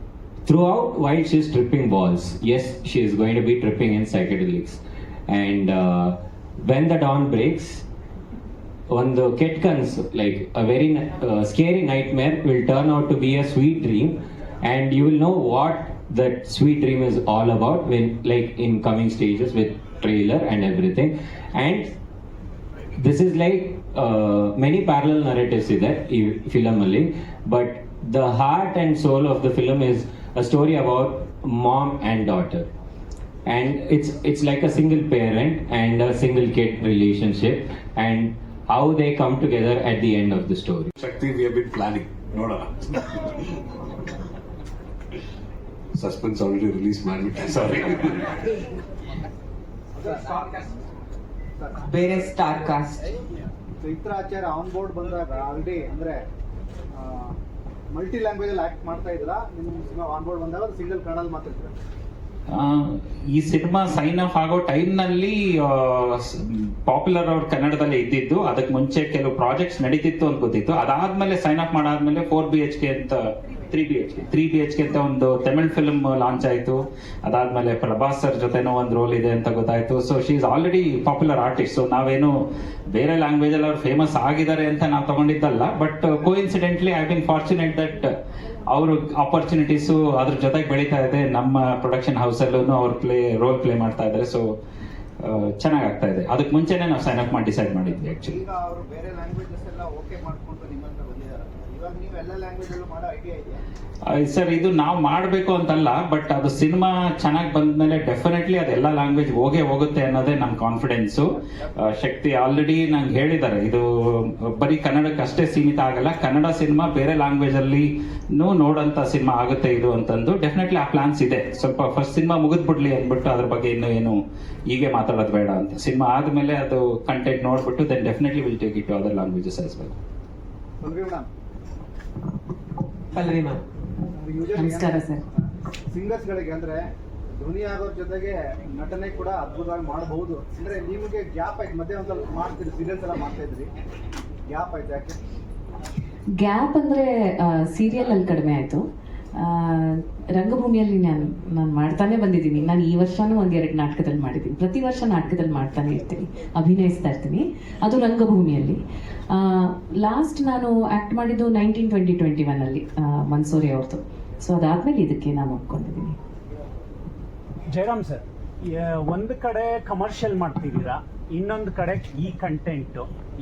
throughout while she's tripping balls yes she is going to be tripping in psychedelics. And uh, when the dawn breaks ಒಂದು ಕೆಟ್ಟ ಕನಸು like a very scary nightmare will turn out to be a sweet dream and you will know what that sweet dream is all about when like in coming stages with trailer and everything and this is like many parallel narratives ಇದೆ ಈ film ಅಲ್ಲಿ but the heart and soul of the film is a story about mom and daughter and it's it's like a single parent and a single kid relationship and how they come together at the end of the story Shakti we have been planning ನೋಡೋಣ suspense already release ಮಾಡಿಬಿಟ್ಟೆ ಸಾರಿ ಬೇರೆ star cast Chaitra Acharya on board ಬಂದಾಗ already ಅಂದ್ರೆ multi language ಅಲ್ಲಿ act ಮಾಡ್ತಾ ಇದ್ರಾ ನಿಮ್ಮ cinema on board ಬಂದಾಗ ಸಿಂಗಲ್ ಕನ್ನಡ ಮಾತಾಡ್ತೀರಾ? ಈ ಸಿನಿಮಾ ಸೈನ್ ಆಫ್ ಆಗೋ ಟೈಮ್ನಲ್ಲಿ ಪಾಪ್ಯುಲರ್ ಅವ್ರು ಕನ್ನಡದಲ್ಲಿ ಇದ್ದಿದ್ದು, ಅದಕ್ಕೆ ಮುಂಚೆ ಕೆಲವು ಪ್ರಾಜೆಕ್ಟ್ಸ್ ನಡೀತಿತ್ತು ಅಂತ ಗೊತ್ತಿತ್ತು. ಅದಾದ್ಮೇಲೆ ಸೈನ್ ಆಫ್ ಮಾಡಾದ್ಮೇಲೆ ಫೋರ್ ಬಿ ಎಚ್ ಕೆ ಅಂತ three B H K three B H K ಅಂತ ಒಂದು ತಮಿಳ್ ಫಿಲ್ಮ್ ಲಾಂಚ್ ಆಯ್ತು. ಅದಾದ್ಮೇಲೆ ಪ್ರಭಾಸ್ ಸರ್ ಜೊತೆನೋ ಒಂದು ರೋಲ್ ಇದೆ ಅಂತ ಗೊತ್ತಾಯ್ತು. So she is already popular artist so ನಾವೇನು ಬೇರೆ ಲ್ಯಾಂಗ್ವೇಜ್ ಅಲ್ಲಿ ಅವ್ರು ಫೇಮಸ್ ಆಗಿದ್ದಾರೆ ಅಂತ ನಾವು ತಗೊಂಡಿದ್ದಲ್ಲ. But coincidentally I been fortunate that ಅವರು ಆಪರ್ಚುನಿಟೀಸು ಅದ್ರ ಜೊತೆಗೆ ಬೆಳೀತಾ ಇದೆ. ನಮ್ಮ ಪ್ರೊಡಕ್ಷನ್ ಹೌಸಲ್ಲೂ ಅವ್ರು ಪ್ಲೇ ರೋಲ್ ಪ್ಲೇ ಮಾಡ್ತಾ ಇದ್ದಾರೆ. ಸೊ ಚೆನ್ನಾಗಿ ಆಗ್ತಾ ಇದೆ. ಅದಕ್ಕೆ ಮುಂಚೆನೆ ನಾವು ಸೈನ್ ಅಪ್ ಮಾಡಿ ಡಿಸೈಡ್ ಮಾಡಿದ್ವಿ ಆ್ಯಕ್ಚುಲಿ ಸರ್ ಇದು ನಾವು ಮಾಡಬೇಕು ಅಂತಲ್ಲ ಬಟ್ ಅದು ಸಿನಿಮಾ ಚೆನ್ನಾಗಿ ಬಂದಮೇಲೆ ಡೆಫಿನೆಟ್ಲಿ ಅದೆಲ್ಲ ಲ್ಯಾಂಗ್ವೇಜ್ ಹೋಗೇ ಹೋಗುತ್ತೆ ಅನ್ನೋದೇ ನಮ್ಮ ಕಾನ್ಫಿಡೆನ್ಸು ಶಕ್ತಿ ಆಲ್ರೆಡಿ ನಂಗೆ ಹೇಳಿದ್ದಾರೆ. ಇದು ಬರೀ ಕನ್ನಡಕ್ಕೆ ಅಷ್ಟೇ ಸೀಮಿತ ಆಗಲ್ಲ ಕನ್ನಡ ಸಿನಿಮಾ ಬೇರೆ ಲ್ಯಾಂಗ್ವೇಜ್ ಅಲ್ಲಿ ನೋಡೋಂಥ ಸಿನಿಮಾ ಆಗುತ್ತೆ ಇದು ಅಂತಂದು ಡೆಫಿನೆಟ್ಲಿ ಆ ಪ್ಲಾನ್ಸ್ ಇದೆ. ಸ್ವಲ್ಪ ಫಸ್ಟ್ ಸಿನಿಮಾ ಮುಗಿದ್ಬಿಡ್ಲಿ ಅಂದ್ಬಿಟ್ಟು ಅದ್ರ ಬಗ್ಗೆ ಇನ್ನೂ ಏನು ಹೀಗೆ ಮಾತಾಡೋದು ಬೇಡ ಅಂತ. ಸಿನಿಮಾ ಆದಮೇಲೆ ಅದು ಕಂಟೆಂಟ್ ನೋಡ್ಬಿಟ್ಟು then definitely will take it to other languages as well Pallavi ma'am. ನಮಸ್ಕಾರ ಸರ್. ಸಿಂಗರ್ಸ್ ಗಳಿಗೆ ಅಂದ್ರೆ ಧ್ವನಿ ಆಗೋರ್ ಜೊತೆಗೆ ನಟನೆ ಕೂಡ ಅದ್ಭುತವಾಗಿ ಮಾಡಬಹುದು. ಅಂದ್ರೆ ನಿಮಗೆ ಗ್ಯಾಪ್ ಆಯ್ತು. ಮಧ್ಯೆ ಒಂದ್ ಸ್ವಲ್ಪ ಮಾಡ್ತೀರಿ ಸೀರಿಯಲ್ಸ್ ಎಲ್ಲ ಮಾಡ್ತಾ ಇದ್ರಿ. ಗ್ಯಾಪ್ ಆಯ್ತು ಯಾಕೆ? ಗ್ಯಾಪ್ ಸೀರಿಯಲ್ ಅಲ್ಲಿ ಕಡಿಮೆ ಆಯಿತು. ರಂಗಭೂಮಿಯಲ್ಲಿ ನಾನು ನಾನು ಮಾಡ್ತಾನೆ ಬಂದಿದ್ದೀನಿ. ನಾನು ಈ ವರ್ಷನೂ ಒಂದೆರಡು ನಾಟಕದಲ್ಲಿ ಮಾಡಿದ್ದೀನಿ. ಪ್ರತಿ ವರ್ಷ ನಾಟಕದಲ್ಲಿ ಮಾಡ್ತಾನೆ ಇರ್ತೀನಿ. ಅಭಿನಯಿಸ್ತಾ ಇರ್ತೀನಿ. ಅದು ರಂಗಭೂಮಿಯಲ್ಲಿ. ಲಾಸ್ಟ್ ನಾನು ಆ್ಯಕ್ಟ್ ಮಾಡಿದ್ದು ನೈನ್ಟೀನ್ ಟ್ವೆಂಟಿ ಟ್ವೆಂಟಿ ಒನ್ನಲ್ಲಿ ಮನ್ಸೂರಿ ಅವ್ರದ್ದು ಸೊ ಅದಾದಮೇಲೆ ಇದಕ್ಕೆ ನಾನು ಒಪ್ಕೊಂಡಿದ್ದೀನಿ. ಜಯರಾಮ್ ಸರ್ ಒಂದು ಕಡೆ ಕಮರ್ಷಿಯಲ್ ಮಾಡ್ತಿದ್ದೀರಾ ಇನ್ನೊಂದು ಕಡೆ ಈ ಕಂಟೆಂಟ್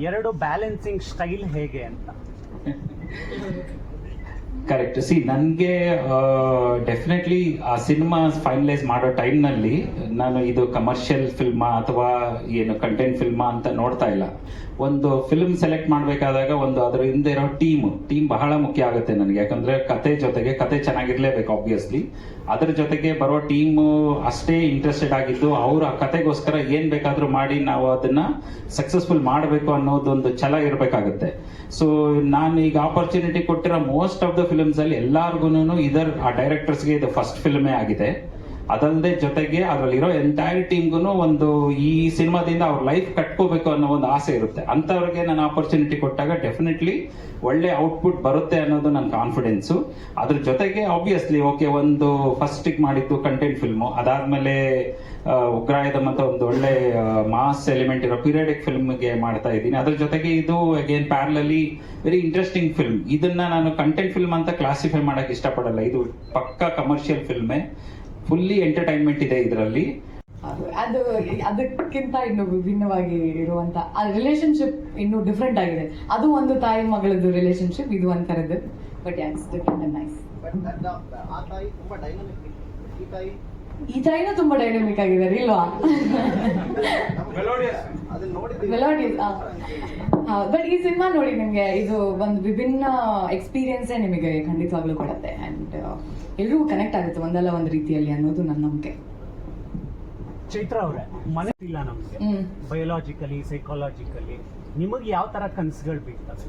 ಎರಡು ಬ್ಯಾಲೆನ್ಸಿಂಗ್ ಸ್ಟೈಲ್ ಹೇಗೆ ಅಂತ? ಕರೆಕ್ಟ್ ಸಿ ನನಗೆ ಡೆಫಿನೆಟ್ಲಿ ಆ ಸಿನಿಮಾ ಫೈನಲೈಸ್ ಮಾಡೋ ಟೈಮ್ನಲ್ಲಿ ನಾನು ಇದು ಕಮರ್ಷಿಯಲ್ ಫಿಲ್ಮಾ ಅಥವಾ ಏನು ಕಂಟೆಂಟ್ ಫಿಲ್ಮಾ ಅಂತ ನೋಡ್ತಾ ಇಲ್ಲ. ಒಂದು ಫಿಲ್ಮ್ ಸೆಲೆಕ್ಟ್ ಮಾಡಬೇಕಾದಾಗ ಒಂದು ಅದ್ರ ಹಿಂದೆ ಇರೋ ಟೀಮ್ ಟೀಮ್ ಬಹಳ ಮುಖ್ಯ ಆಗುತ್ತೆ ನನಗೆ. ಯಾಕಂದ್ರೆ ಕತೆ ಜೊತೆಗೆ ಕತೆ ಚೆನ್ನಾಗಿರ್ಲೇಬೇಕು ಆಬ್ವಿಯಸ್ಲಿ ಅದ್ರ ಜೊತೆಗೆ ಬರೋ ಟೀಮ್ ಅಷ್ಟೇ ಇಂಟ್ರೆಸ್ಟೆಡ್ ಆಗಿದ್ದು, ಅವ್ರು ಆ ಕತೆಗೋಸ್ಕರ ಏನ್ ಬೇಕಾದ್ರೂ ಮಾಡಿ ನಾವು ಅದನ್ನ ಸಕ್ಸಸ್ಫುಲ್ ಮಾಡಬೇಕು ಅನ್ನೋದೊಂದು ಛಲ ಇರಬೇಕಾಗುತ್ತೆ. ಸೊ ನಾನು ಈಗ ಆಪರ್ಚುನಿಟಿ ಕೊಟ್ಟಿರೋ ಮೋಸ್ಟ್ ಆಫ್ ದ ಫಿಲ್ಮ್ಸ್ ಅಲ್ಲಿ ಎಲ್ಲಾರ್ಗು ಇದರ್, ಆ ಡೈರೆಕ್ಟರ್ಸ್ಗೆ ಇದು ಫಸ್ಟ್ ಫಿಲ್ಮೇ ಆಗಿದೆ. ಅದಲ್ಲದೆ ಜೊತೆಗೆ ಅದರಲ್ಲಿರೋ ಎಂಟೈರ್ ಟೀಮ್ಗೂ ಒಂದು ಈ ಸಿನಿಮಾದಿಂದ ಅವ್ರ ಲೈಫ್ ಕಟ್ಕೋಬೇಕು ಅನ್ನೋ ಒಂದು ಆಸೆ ಇರುತ್ತೆ. ಅಂಥವ್ರಿಗೆ ನಾನು ಆಪರ್ಚುನಿಟಿ ಕೊಟ್ಟಾಗ ಡೆಫಿನೆಟ್ಲಿ ಒಳ್ಳೆ ಔಟ್ಪುಟ್ ಬರುತ್ತೆ ಅನ್ನೋದು ನನ್ನ ಕಾನ್ಫಿಡೆನ್ಸು ಅದ್ರ ಜೊತೆಗೆ ಆಬ್ವಿಯಸ್ಲಿ ಓಕೆ ಒಂದು ಫಸ್ಟಿಗೆ ಮಾಡಿದ್ದು ಕಂಟೆಂಟ್ ಫಿಲ್ಮು ಅದಾದಮೇಲೆ ಉಗ್ರಾಯದ ಅಂತ ಒಂದು ಒಳ್ಳೆ ಮಾಸ್ ಎಲಿಮೆಂಟ್ ಇರೋ ಪೀರಿಯಡಿಕ್ ಫಿಲ್ಮ್ಗೆ ಮಾಡ್ತಾ ಇದ್ದೀನಿ. ಅದ್ರ ಜೊತೆಗೆ ಇದು ಅಗೇನ್ ಪ್ಯಾರಲಲ್ಲಿ ವೆರಿ ಇಂಟ್ರೆಸ್ಟಿಂಗ್ ಫಿಲ್ಮ್ ಇದನ್ನ ನಾನು ಕಂಟೆಂಟ್ ಫಿಲ್ಮ್ ಅಂತ ಕ್ಲಾಸಿಫೈ ಮಾಡಕ್ ಇಷ್ಟಪಡಲ್ಲ. ಇದು ಪಕ್ಕಾ ಕಮರ್ಷಿಯಲ್ ಫಿಲ್ಮೇ ಫುಲ್ಲಿ ಎಂಟರ್ಟೈನ್ಮೆಂಟ್ ಇದೆ ಇದರಲ್ಲಿ. ಅದು ಅದು ಅದಕ್ಕಿಂತ ಇನ್ನು ವಿಭಿನ್ನವಾಗಿ ಇರುವಂತ ಆ ರಿಲೇಶನ್ಶಿಪ್ ಇನ್ನು ಡಿಫ್ರೆಂಟ್ ಆಗಿದೆ. ಅದು ಒಂದು ತಾಯಿ ಮಗಳದ್ದು ರಿಲೇಶನ್ಶಿಪ್ ಇದು ಒಂಥರದ್ದು. ಬಟ್ ಯಾಕ್ಸ್ ಡಿಫ್ರೆಂಟ್ ಅಂಡ್ ನೈಸ್ ಬಟ್ ಆ ತಾಯಿ ತುಂಬಾ ಡೈನಮಿಕ್ ಈ ತಾಯಿ ಈ ತಾಯಿನೂ ತುಂಬಾ ಡೈನಾಮಿಕ್ ಆಗಿದ್ದಾರೆ ಇಲ್ವಾ ಬಟ್ ಈ ಸಿನಿಮಾ ನೋಡಿ ನಿಮಗೆ ಇದು ಒಂದು ವಿಭಿನ್ನ ಎಕ್ಸ್ಪೀರಿಯನ್ಸೇ ನಿಮಗೆ ಖಂಡಿತವಾಗ್ಲೂ ಕೊಡುತ್ತೆ. ಅಂಡ್ ಎಲ್ರಿಗೂ ಕನೆಕ್ಟ್ ಆಗುತ್ತೆ ಒಂದಲ್ಲ ಒಂದು ರೀತಿಯಲ್ಲಿ ಅನ್ನೋದು ನನ್ನ ನಂಬಿಕೆ. ಚೈತ್ರ ಅವರೇ ಮನಸ್ಸಿಲ್ಲ ಇಲ್ಲ ನಮ್ಗೆ. ಹ್ಮ್. ಬಯೋಲಾಜಿಕಲಿ ಸೈಕಾಲಜಿಕಲಿ ನಿಮಗೆ ಯಾವ ತರ ಕನಸುಗಳು ಬೀಳ್ತವೆ?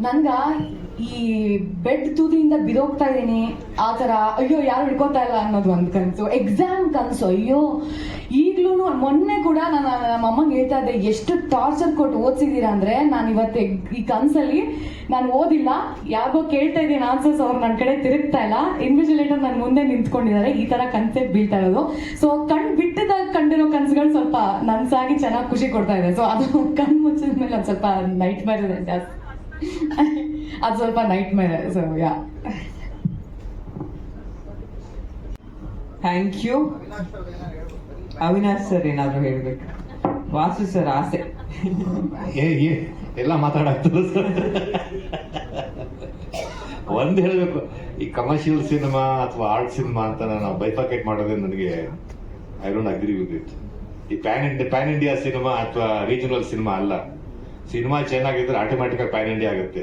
ನನ್ಗ ಈ ಬೆಡ್ ತೂದಿಯಿಂದ ಬಿದೋಗ್ತಾ ಇದ್ದೀನಿ, ಆ ತರ, ಅಯ್ಯೋ, ಯಾರು ಹಿಡ್ಕೋತಾ ಇಲ್ಲ ಅನ್ನೋದು ಒಂದು ಕನಸು. ಎಕ್ಸಾಮ್ ಕನಸು, ಅಯ್ಯೋ. ಈಗ್ಲೂ ಮೊನ್ನೆ ಕೂಡ ನಾನು ನಮ್ಮ ಅಮ್ಮಂಗೆ ಹೇಳ್ತಾ ಇದ್ದೆ, ಎಷ್ಟು ಟಾರ್ಚರ್ ಕೊಟ್ಟು ಓದ್ಸಿದ್ದೀರಾ ಅಂದ್ರೆ, ನಾನು ಇವತ್ತು ಈ ಕನಸಲ್ಲಿ ನಾನು ಓದಿಲ್ಲ. ಯಾರಿಗೋ ಕೇಳ್ತಾ ಇದ್ದೀನಿ ಆನ್ಸರ್ಸ್ ಅವ್ರು ನನ್ನ ಕಡೆ ತಿರುಗ್ತಾ ಇಲ್ಲ. ಇನ್ವಿಜಿಲೇಟರ್ ನನ್ನ ಮುಂದೆ ನಿಂತ್ಕೊಂಡಿದ್ದಾರೆ. ಈ ತರ ಕನ್ಸೆ ಬೀಳ್ತಾ ಇರೋದು. ಸೊ ಕಣ್ ಬಿಟ್ಟದಾಗ ಕಂಡಿರೋ ಕನಸುಗಳು ಸ್ವಲ್ಪ ನನ್ಸಾಗಿ ಚೆನ್ನಾಗಿ ಖುಷಿ ಕೊಡ್ತಾ ಇದೆ. ಸೊ ಅದು ಕಣ್ ಮುಚ್ಚಿದ ಮೇಲೆ ಅದು ಸ್ವಲ್ಪ ನೈಟ್ ಮೇರ್ ಇದೆ ಜಾಸ್ತಿ. ಅದು ಸ್ವಲ್ಪ nightmare so yeah thank you Avinash sir ಏನಾದರೂ ಹೇಳ್ಬೇಕು? ವಾಸು ಸರ್ ಆಸೆ. ಏ ಏ ಎಲ್ಲ ಮಾತಾಡಾಗ್ತದೆ ಸರ್ ಒಂದು ಹೇಳಬೇಕು ಈ ಕಮರ್ಷಿಯಲ್ ಸಿನಿಮಾ ಅಥವಾ ಆರ್ಟ್ ಸಿನಿಮಾ ಅಂತ ನಾನು ಬೈಪಾಕೆಟ್ ಮಾಡೋದೇ ನನಗೆ I don't agree with it ಈ pan India pan India cinema ಅಥವಾ ರೀಜನಲ್ ಸಿನಿಮಾ ಅಲ್ಲ. ಸಿನಿಮಾ ಚೆನ್ನಾಗಿದ್ರೆ ಆಟೋಮ್ಯಾಟಿಕ್ ಆಗಿ ಪ್ಯಾನ್ ಇಂಡಿಯಾ ಆಗುತ್ತೆ.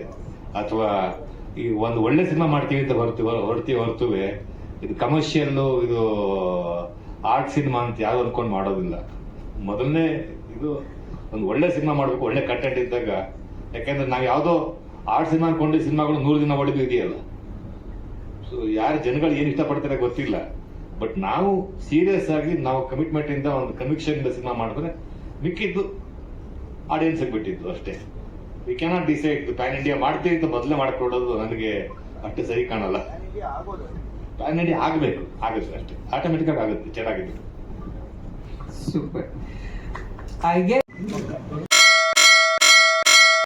ಅಥವಾ ಈ ಒಂದು ಒಳ್ಳೆ ಸಿನಿಮಾ ಮಾಡ್ತೀವಿ ಅಂತ ಬರ್ತೀವಿ ಹೊರತೀವಿ ಹೊರತುವೆ, ಇದು ಕಮರ್ಷಿಯಲ್ಲು ಇದು ಆರ್ಟ್ ಸಿನಿಮಾ ಅಂತ ಯಾರು ಅನ್ಕೊಂಡು ಮಾಡೋದಿಲ್ಲ. ಮೊದಲನೇ ಇದು ಒಂದು ಒಳ್ಳೆ ಸಿನಿಮಾ ಮಾಡಬೇಕು, ಒಳ್ಳೆ ಕಂಟೆಂಟ್ ಇದ್ದಾಗ. ಯಾಕೆಂದ್ರೆ ನಾವು ಯಾವುದೋ ಆರ್ಟ್ ಸಿನಿಮಾ ಅನ್ಕೊಂಡು ಸಿನಿಮಾಗಳು ನೂರು ದಿನ ಹೊಡೆದು ಇದೆಯಲ್ಲ. ಸೊ ಯಾರು ಜನಗಳು ಏನು ಇಷ್ಟಪಡ್ತಾರೆ ಗೊತ್ತಿಲ್ಲ. ಬಟ್ ನಾವು ಸೀರಿಯಸ್ ಆಗಿ ನಾವು ಕಮಿಟ್ಮೆಂಟ್ ಇಂದ ಒಂದು ಕನ್ವಿಕ್ಷನ್ ಸಿನಿಮಾ ಮಾಡಿದ್ರೆ ಮಿಕ್ಕಿದ್ದು ಆಡಿಯನ್ಸ್ ಬಿಟ್ಟಿದ್ದು ಅಷ್ಟೇ. We cannot decide pan India ಮಾಡ್ತೀವಿ ಅಂತ ಮೊದಲೇ ಮಾಡ್ಕೊಡೋದು ನನಗೆ ಅಷ್ಟು ಸರಿ ಕಾಣಲ್ಲ. ಪ್ಯಾನ್ ಇಂಡಿಯಾ ಆಗಬೇಕು ಆಗುತ್ತೆ ಅಷ್ಟೇ. ಆಟೋಮೆಟಿಕ್ ಆಗುತ್ತೆ ಚೆನ್ನಾಗಿದೆ. Super I guess